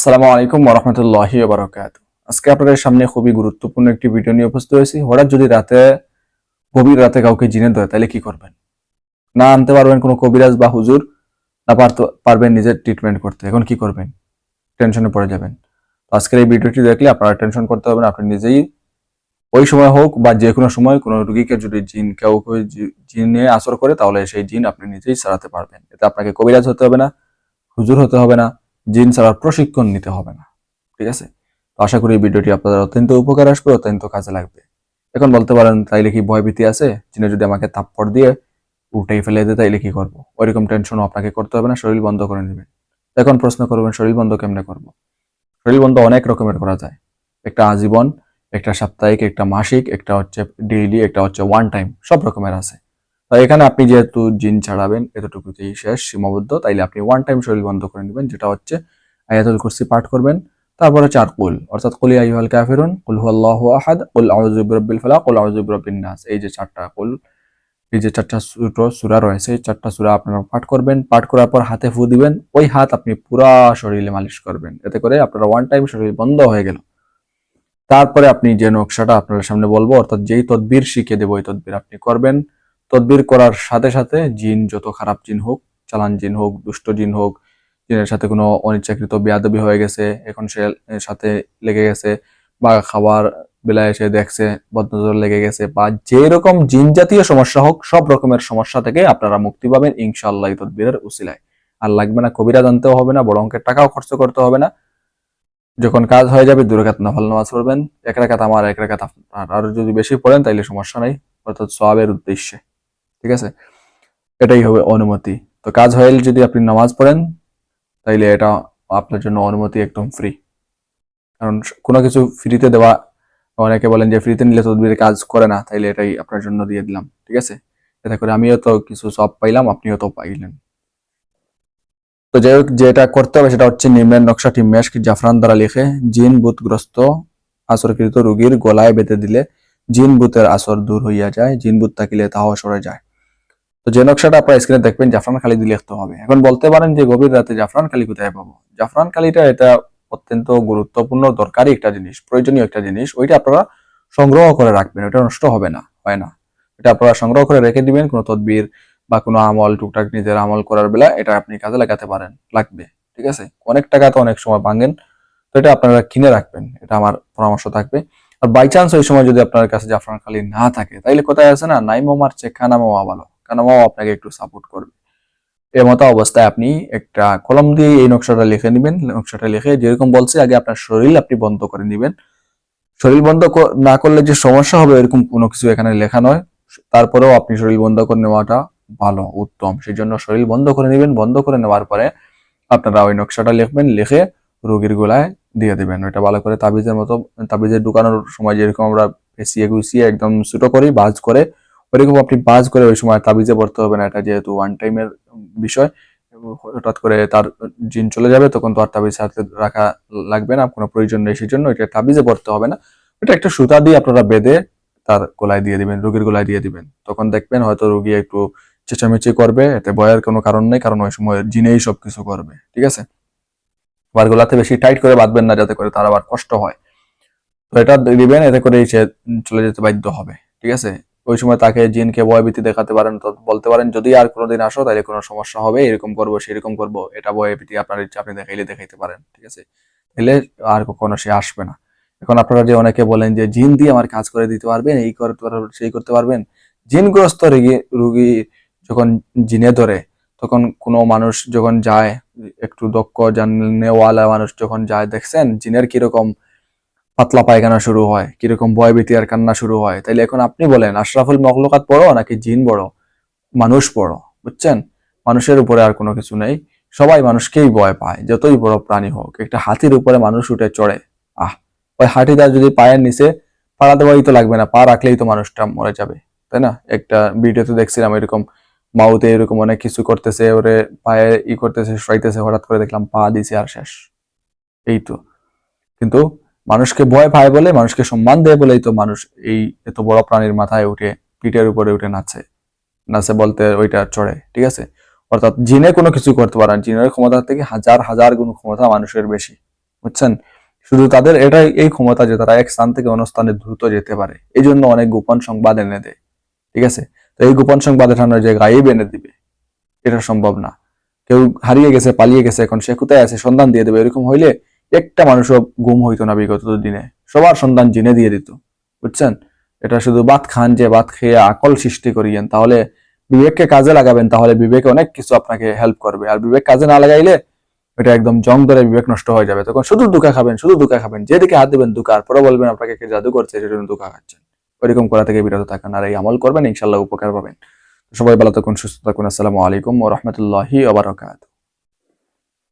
আসসালামু আলাইকুম ওরহমতুল্লাহি বারকাত আজকে আপনাদের সামনে খুবই গুরুত্বপূর্ণ একটি ভিডিও নিয়ে উপস্থিত হয়েছি। হঠাৎ যদি রাতে, গভীর রাতে কাউকে জিনে ধরে তাহলে কি করবেন? না আনতে পারবেন কোনো কবিরাজ বা হুজুর, না পারতে- পারবেন নিজের ট্রিটমেন্ট করতে। এখন কি করবেন? টেনশনে পড়ে যাবেন। তো আজকের এই ভিডিওটি দেখলে আপনারা টেনশন করতে হবে আপনি নিজেই ওই সময় হোক বা যে কোনো সময় কোনো রুগীকে যদি জিন কেউ জিনে আসর করে, তাহলে সেই জিন আপনি নিজেই সারাতে পারবেন। এতে আপনাকে কবিরাজ হতে হবে না, হুজুর হতে হবে না। জিন ছাড়ার প্রশিক্ষণ নিতে হবে না, ঠিক আছে? তো আশা করি এই ভিডিওটি আপনাদের অত্যন্ত উপকার আসবে, অত্যন্ত কাজে লাগবে। এখন বলতে পারেন, তাইলে কি ভয়ভীতি আছে? জিনে যদি আমাকে তাপ্পড় দিয়ে উল্টাই ফেলে দেয়, তাইলে কি করব? ওইরকম টেনশনও আপনাকে করতে হবে না, শরীর বন্ধ করে নেবেন। এখন প্রশ্ন করবেন, শরীর বন্ধ কেমনে করব? শরীর বন্ধ অনেক রকমের করা যায়। একটা আজীবন, একটা সাপ্তাহিক, একটা মাসিক, একটা হচ্ছে ডেইলি, একটা হচ্ছে ওয়ান টাইম, সব রকমের আছে। এখানে আপনি যেহেতু জিন ছাড়াবেন, এতটুকুতেই শেষ, সীমাবদ্ধ। তাইলে আপনি ওয়ান টাইম শরীর বন্ধ করে নেবেন, যেটা হচ্ছে আয়াতুল কুরসি পাঠ করবেন। তারপরে চার, কুল, অর্থাৎ কুলি আইহাল কাফিরুন, কুল হুয়াল্লাহু আহাদ, কুল আউযু বিরাব্বিল ফালাক, কুল আউযু বিরাব্বিন নাস। এই যে চারটা কুল, এই যে চারটা ছোট সূরা রয়েছে চারটা সূরা আপনারা পাঠ করবেন। পাঠ করার পর হাতে ফু দিবেন, ওই হাত আপনি পুরা শরীরে মালিশ করবেন। এতে করে আপনার ওয়ান টাইম শরীর বন্ধ হয়ে গেল। তারপরে আপনি যে নকশাটা আপনার সামনে বলব, অর্থাৎ যেই তদবির শিখে দেবো, ওই তদবির আপনি করবেন। তদবির করার সাথে সাথে জিন যত খারাপ জিন হোক, চালান জিন হোক, দুষ্ট জিন হোক, জিনের সাথে কোনো অনিচ্ছাকৃত বেয়াদবি হয়ে গেছে, এখন সে সাথে লেগে গেছে বা খাবার বেলায় এসে দেখছে, বদনজর লেগে গেছে বা যে রকম জিন জাতীয় সমস্যা হোক, সব রকমের সমস্যা থেকে আপনারা মুক্তি পাবেন ইনশাআল্লাহ তদবিরের উসিলায়। আর লাগবে না কবিরা জানতেও হবে না, বড় অঙ্কের টাকাও খরচ করতে হবে না। যখন কাজ হয়ে যাবে দু রাকাত নফল নামাজ পড়বেন। এক রাকাত আমার, এক রাকাত আপনার। আর যদি বেশি পড়েন, তাইলে সমস্যা নাই, অর্থাৎ সওয়াবের উদ্দেশ্যে। ঠিক আছে? এটাই হবে অনুমতি। তো কাজ হয়ে যদি আপনি নামাজ পড়েন, তাইলে এটা আপনার জন্য অনুমতি একদম ফ্রি কারণ কোনো কিছু ফ্রিতে দেওয়া, অনেকে বলেন যে ফ্রিতে নিলে তদবিরে কাজ করে না, তাইলে এটাই আপনার জন্য দিয়ে দিলাম, ঠিক আছে? এতে করে আমিও তো কিছু সব পাইলাম, আপনিও তো পাইলেন। তো যাই হোক, যেটা করতে হবে সেটা হচ্ছে নিম্নের নকশাটি মেশক জাফরান দ্বারা লিখে জিন ভূতগ্রস্ত আসরকৃত রোগীর গলায় বেঁধে দিলে জিন ভূতের আসর দূর হইয়া যায়, জিন ভূত থাকিলে তাহাও সরে যায়। যে নকশাটা আপনার স্ক্রিনে দেখবেন, জাফরান খালি দিয়ে লিখতে হবে। এখন বলতে পারেন যে গভীর রাতে জাফরান খালি কোথায় পাবো? জাফরান খালিটা এটা অত্যন্ত গুরুত্বপূর্ণ, দরকারি একটা জিনিস, প্রয়োজনীয় একটা জিনিস, ওইটা আপনারা সংগ্রহ করে রাখবেন ওটা নষ্ট হবে না, হয় না। এটা আপনারা সংগ্রহ করে রেখে দিবেন, কোনো তদবির বা কোনো আমল, টুকটাক নিজের আমল করার বেলা এটা আপনি কাজে লাগাতে পারেন, লাগবে, ঠিক আছে? অনেক টাকা তো অনেক সময় ভাঙেন, তো এটা আপনারা কিনে রাখবেন, এটা আমার পরামর্শ থাকবে। আর বাই চান্স ওই সময় যদি আপনার কাছে জাফরান খালি না থাকে, তাইলে কোথায় আছে না? নাইমো মারছে কানামোয়া কানামোয়া আপনাকে একটু সাপোর্ট করবে। এর মতো অবস্থায় আপনি একটা কলম দিয়ে এই নকশাটা লিখে নেবেন। নকশাটা লিখে যেরকম বলছে, আগে আপনার শরীর আপনি বন্ধ করে নেবেন। শরীর বন্ধ না করলে যে সমস্যা হবে, এরকম কোনো কিছু এখানে লেখা নয়। তারপরেও আপনি শরীর বন্ধ করে নেওয়াটা ভালো, উত্তম। সেই জন্য শরীর বন্ধ করে নেবেন। বন্ধ করে নেওয়ার পরে আপনারা ওই নকশাটা লিখবেন, লিখে রোগীর গোলায় দিয়ে দিবেন। ওইটা ভালো করে তাবিজের মতো তাবিজে ঢুকানোর সময় যেরকম আমরা পেঁচিয়ে গুছিয়ে একদম ছোটো করি, বাজ করে ওইরকম আপনি বাজ করে ওই সময় তাবিজে পড়তে হবে না, এটা যেহেতু ওয়ান টাইমের বিষয়, হঠাৎ করে তার জিন চলে যাবে, তখন তো আর তাবিজ হাতে রাখা লাগবে না, কোনো প্রয়োজন নেই সেই জন্য এটা তাবিজে পড়তে হবে না। এটা একটা সুতা দিয়ে আপনারা বেঁধে তার গলায় দিয়ে দিবেন, রোগীর গলায় দিয়ে দিবেন। তখন দেখবেন হয়তো রোগী একটু চেঁচামেচি করবে, এতে ভয়ের কোনো কারণ নেই, কারণ ওই সময় জিনেই সবকিছু করবে, ঠিক আছে? আবার গলাতে বেশি টাইট করে বাঁধবেন না, যাতে করে তার আবার কষ্ট হয়। তো এটা দিবেন, এতে করে সে চলে যেতে বাধ্য হবে, ঠিক আছে? ওই সময় তাকে জিনকে ভয়ভীতি দেখাতে পারেন বলতে পারেন, যদি আর কোনোদিন আসো তাহলে কোনো সমস্যা হবে, এরকম করব, সেরকম করব। এটা ভয়ভীতি আপনার ইচ্ছা, আপনি দেখাইলে দেখাইতে পারেন, ঠিক আছে? এলে আর কখনো সে আসবে না। এখন আপনারা যে অনেকে বলেন যে, জিন দিয়ে আমার কাজ করে দিতে পারবেন, এই করতে পারবেন সেই করতে পারবেন? জিনগ্রস্ত রোগী, রুগী যখন জিনে ধরে, তখন কোনো মানুষ যখন যায়, একটু দক্ষ, জানেওয়ালা মানুষ যখন যায়, দেখছেন জিনের কীরকম পাতলা পায়খানা শুরু হয়, কীরকম ভয়ভীতি আর কান্না শুরু হয়। তাইলে এখন আপনি বলেন, আশরাফুল মখলুকাত পড়ো নাকি জিন বড় মানুষ পড়ো, বুঝছেন? মানুষের উপরে আর কোনো কিছু নেই। সবাই মানুষকেই ভয় পায়, যতই বড় প্রাণী হোক। একটা হাতির উপরে মানুষ উঠে চড়ে, আহ! ওই হাতিটা যদি পায়ের নিচে পাড়া দেওয়াই তো লাগবে না, পা রাখলেই তো মানুষটা মরে যাবে, তাই না? একটা ভিডিওতে দেখছিলাম এরকম, মাউতে এরকম অনেক কিছু করতেছে, ওরে পায়ে ই করতেছে, শোয়াইতেছে, হঠাৎ করে দেখলাম পা দিছে আর শেষ, এই তো। কিন্তু মানুষকে ভয় পায় বলে, মানুষকে সম্মান দেয় বলেই তো মানুষ এই এত বড় প্রাণীর মাথায় উঠে পিঠের উপরে উঠে নাচে। নাচে বলতে ওইটা চড়ে, ঠিক আছে? অর্থাৎ জিনে কোনো কিছু করতে পারে না। জিনের ক্ষমতা থেকে হাজার হাজার গুণ ক্ষমতা মানুষের বেশি, বুঝছেন? শুধু তাদের এটাই, এই ক্ষমতা যে তারা এক স্থান থেকে অন্য স্থানে দ্রুত যেতে পারে। এই জন্য অনেক গোপন সংবাদ এনে দেয়, ঠিক আছে? তো এই গোপন সংবাদ এঠানো যে গায়েব এনে দিবে, এটা সম্ভব না। কেউ হারিয়ে গেছে, পালিয়ে গেছে, এখন সে কোথায় আছে? সন্ধান দিয়ে দেবে। এরকম হইলে একটা মানুষও গুম হইতো না বিগত দিনে। সবার সন্ধান জিনে দিয়ে দিত, বুঝছেন? এটা শুধু বাত খান যে বাত খেয়ে আকল সৃষ্টি করিয়েন, তাহলে বিবেককে কাজে লাগাবেন, তাহলে বিবেকে অনেক কিছু আপনাকে হেল্প করবে। আর বিবেক কাজে না লাগাইলে এটা একদম জং ধরে বিবেক নষ্ট হয়ে যাবে। তখন শুধু দুকা খাবেন, শুধু দুকা খাবেন, যেদিকে হাত দিবেন দুকা, আর পরে বলবেন আপনাকে কে জাদু করছে সেজন্য দুকা খাচ্ছেন। ওইরকম করা থেকে বিরত থাকেন আর এই আমল করবেন ইনশাল্লাহ উপকার পাবেন। সবাই ভালো থাকুন, সুস্থ থাকুন, আসসালামু আলাইকুম ও রহমতুল্লাহি আবরকাত